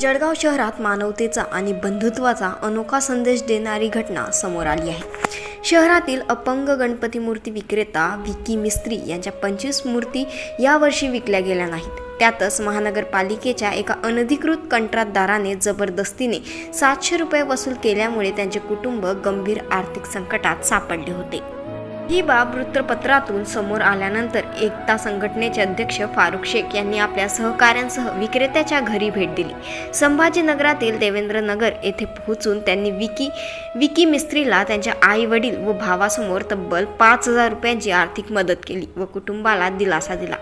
जळगाव शहरात मानवतेचा आणि बंधुत्वाचा अनोखा संदेश देणारी घटना समोर आली आहे. शहरातील अपंग गणपती मूर्ती विक्रेता विकी मिस्त्री यांच्या पंचवीस मूर्ती यावर्षी विकल्या गेल्या नाहीत. त्यातच महानगरपालिकेच्या एका अनधिकृत कंत्राटदाराने जबरदस्तीने सातशे रुपये वसूल केल्यामुळे त्यांचे कुटुंब गंभीर आर्थिक संकटात सापडले होते. ही बाब वृत्तपत्रातून समोर आल्यानंतर एकता संघटनेचे अध्यक्ष फारुख शेख यांनी आपल्या सहकाऱ्यांसह विक्रेत्याच्या घरी भेट दिली. संभाजीनगरातील देवेंद्र नगर येथे पोहोचून त्यांनी विकी विकी मिस्त्रीला त्यांच्या आई वडील व भावासमोर तब्बल पाच हजार रुपयांची आर्थिक मदत केली व कुटुंबाला दिलासा दिला.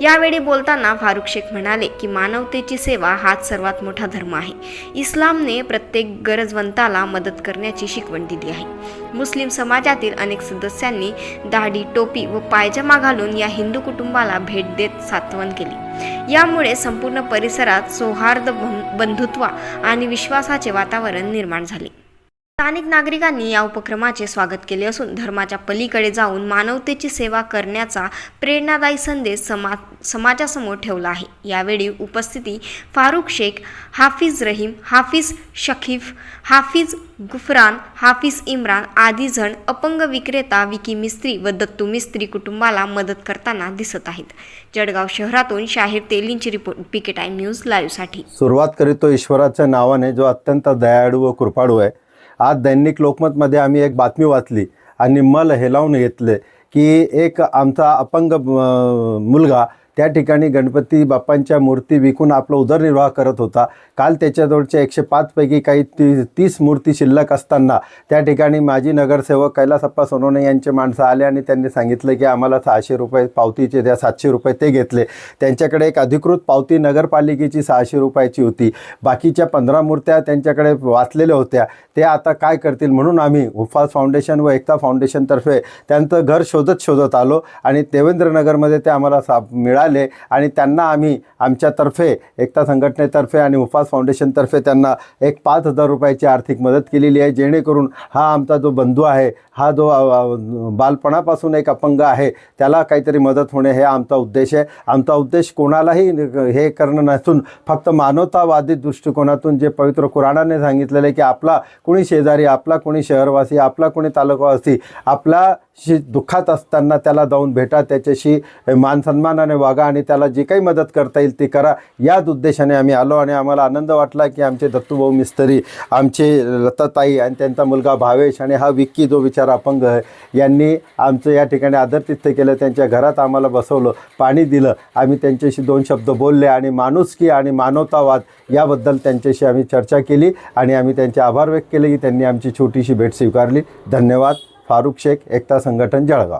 यावेळी बोलताना फारुख शेख म्हणाले की मानवतेची सेवा हाच सर्वात मोठा धर्म आहे. इस्लामने प्रत्येक गरजवंताला मदत करण्याची शिकवण दिली आहे. मुस्लिम समाजातील अनेक सदस्यांनी दाढी टोपी व पायजमा घालून या हिंदू कुटुंबाला भेट देत सात्वन केली. यामुळे संपूर्ण परिसरात सौहार्द बंधुत्वा बंधुत्व आणि विश्वासाचे वातावरण निर्माण झाले. स्थानिक नागरिकांनी या उपक्रमाचे स्वागत केले असून धर्माच्या पलीकडे जाऊन मानवतेची सेवा करण्याचा प्रेरणादायी संदेश समा समाजासमोर ठेवला आहे. यावेळी उपस्थिती फारुख शेख हाफिज रहीम हाफिज शकीफ हाफिज गुफरान हाफिज इम्रान आदी जण अपंग विक्रेता विकी मिस्त्री व दत्तू मिस्त्री कुटुंबाला मदत करताना दिसत आहेत. जळगाव शहरातून शाहीर तेलींची रिपोर्ट पिकेटाय न्यूज लाईव्हसाठी. सुरुवात करीतो ईश्वराच्या नावाने जो अत्यंत दयाळू व कृपाळू आहे. आज दैनिक लोकमतमध्ये आम्ही एक बातमी वाचली आणि मल हेलावून घेतले की एक आमचा अपंग मुलगा त्या ठिकाणी गणपती बाप्पांच्या मूर्ती विकून आपला उदरनिर्वाह करत होता. काल त्याच्याजवळच्या एकशे पाचपैकी काही ती तीस मूर्ती शिल्लक असताना त्या ठिकाणी माजी नगरसेवक कैलासप्पा सोनवणे यांचे माणसं आले आणि त्यांनी सांगितलं की आम्हाला सहाशे रुपये पावतीचे द्या सातशे रुपये ते घेतले. त्यांच्याकडे एक अधिकृत पावती नगरपालिकेची सहाशे रुपयाची होती. बाकीच्या पंधरा मूर्त्या त्यांच्याकडे वाचलेल्या होत्या. ते आता काय करतील म्हणून आम्ही उफास फाउंडेशन व एकता फाउंडेशनतर्फे त्यांचं घर शोधत शोधत आलो आणि देवेंद्रनगरमध्ये ते आम्हाला सा मिळाले आणि त्यांना आम्ही आमच्यातर्फे एकता संघटनेतर्फे आणि उपास फाउंडेशनतर्फे त्यांना एक पाच हजार रुपयाची आर्थिक मदत केलेली आहे. जेणेकरून हा आमचा जो बंधू आहे हा जो बालपणापासून एक अपंग आहे त्याला काहीतरी मदत होणे हे आमचा उद्देश आहे. आमचा उद्देश कोणालाही हे करणं नसून फक्त मानवतावादी दृष्टिकोनातून जे पवित्र कुराणाने सांगितलेलं आहे की आपला कोणी शेजारी आपला कोणी शहरवासी आपला कोणी तालुकावासी आपला दुःखात असताना त्याला जाऊन भेटा त्याच्याशी मान सन्मानाने वागा आणि त्याला जी काही मदत करता येईल ती करा. याच उद्देशाने आम्ही आलो आणि आम्हाला आनंद वाटला की आमचे दत्तूभाऊ मिस्त्री आमचे लताताई आणि त्यांचा मुलगा भावेश आणि हा विक्की जो विचार अपंग आहे यांनी आमचं या ठिकाणी आदरतिथ्य केलं त्यांच्या घरात आम्हाला बसवलं पाणी दिलं. आम्ही त्यांच्याशी दोन शब्द बोलले आणि माणुसकी आणि मानवतावाद याबद्दल त्यांच्याशी आम्ही चर्चा केली आणि आम्ही त्यांचे आभार व्यक्त केले की त्यांनी आमची छोटीशी भेट स्वीकारली. धन्यवाद. फारुख शेख एकता संघटन जळगाव.